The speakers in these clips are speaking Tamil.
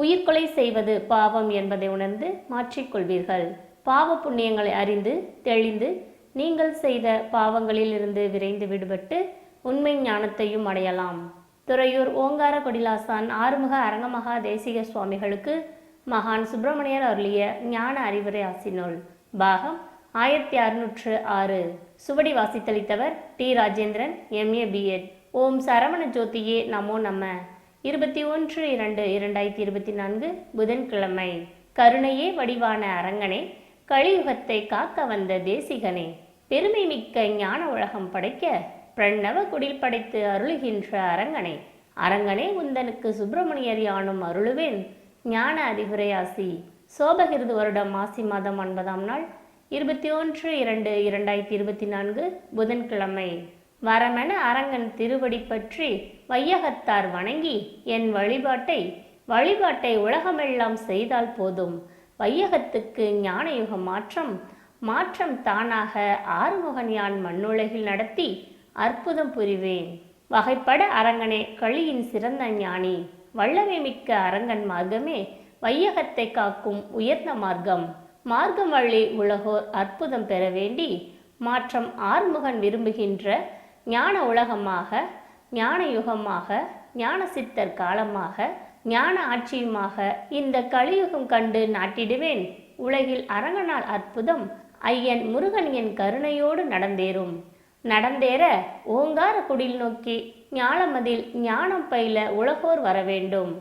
உயிர்கொலை செய்வது பாவம் என்பதை உணர்ந்து மாற்றிக்கொள்வீர்கள். பாவ புண்ணியங்களை அறிந்து தெளிந்து நீங்கள் செய்த பாவங்களில் இருந்து விரைந்து விடுபட்டு உண்மை ஞானத்தையும் அடையலாம். துறையூர் ஓங்கார கொடிலாசான் ஆறுமுக அரங்கமகா தேசிக சுவாமிகளுக்கு மகான் சுப்பிரமணியர் அருளிய ஞான அறிவுரை ஆசினோல். பாகம் ஆயிரத்தி அறுநூற்று ஆறு. சுவடி வாசித்தளித்தவர் டி. ராஜேந்திரன் எம்ஏ பிஎட் ஓம் சரவண ஜோதியே நமோ நம்ம இருபத்தி ஒன்று இரண்டு இரண்டாயிரத்தி இருபத்தி நான்கு புதன்கிழமை. கருணையே வடிவான அரங்கனே கலியுகத்தை காக்க வந்த தேசிகனே பெருமை மிக்க ஞான உலகம் படைக்க பிரணவ குடில் படைத்து அருளுகின்ற அரங்கனே. அரங்கனே உந்தனுக்கு சுப்பிரமணியர் யானும் அருளுவேன். ஞான அதிபுரையாசி சோபகிருது வருடம் மாசி மாதம் ஒன்பதாம் நாள் இருபத்தி ஒன்று இரண்டு இரண்டாயிரத்தி இருபத்தி நான்கு புதன்கிழமை. வரமென அரங்கன் திருவடி பற்றி வையகத்தார் வணங்கி என் வழிபாட்டை வழிபாட்டை உலகமெல்லாம் செய்தால் போதும். வையகத்துக்கு ஞானயுக மாற்றம் மாற்றம் தானாக ஆறுமுகன் யான் மண்ணுலகில் நடத்தி அற்புதம் புரிவேன். வகைப்பட அரங்கனே களியின் சிறந்த ஞானி. வல்லமை மிக்க அரங்கன் மார்க்கமே வையகத்தை காக்கும் உயர்ந்த மார்க்கம். மார்க்கம் வழி உலகோர் அற்புதம் பெற வேண்டி மாற்றம் ஆறுமுகன் விரும்புகின்ற ஞான உலகமாக ஞான யுகமாக ஞான சித்தர் காலமாக ஞான ஆட்சியுமாக இந்த கலியுகம் கண்டு நாட்டிடுவேன். உலகில் அரங்கனால் அற்புதம் ஐயன் முருகன் என் கருணையோடு நடந்தேறும். நடந்தேற ஓங்கார குடில் நோக்கி ஞானமதில் ஞானம் பயில உலகோர் வர வேண்டும்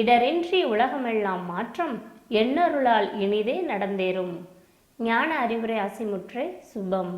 இடரின்றி உலகமெல்லாம் மாற்றம் எண்ணருளால் இனிதே நடந்தேறும். ஞான அறிவுரை அசிமுற்று சுபம்.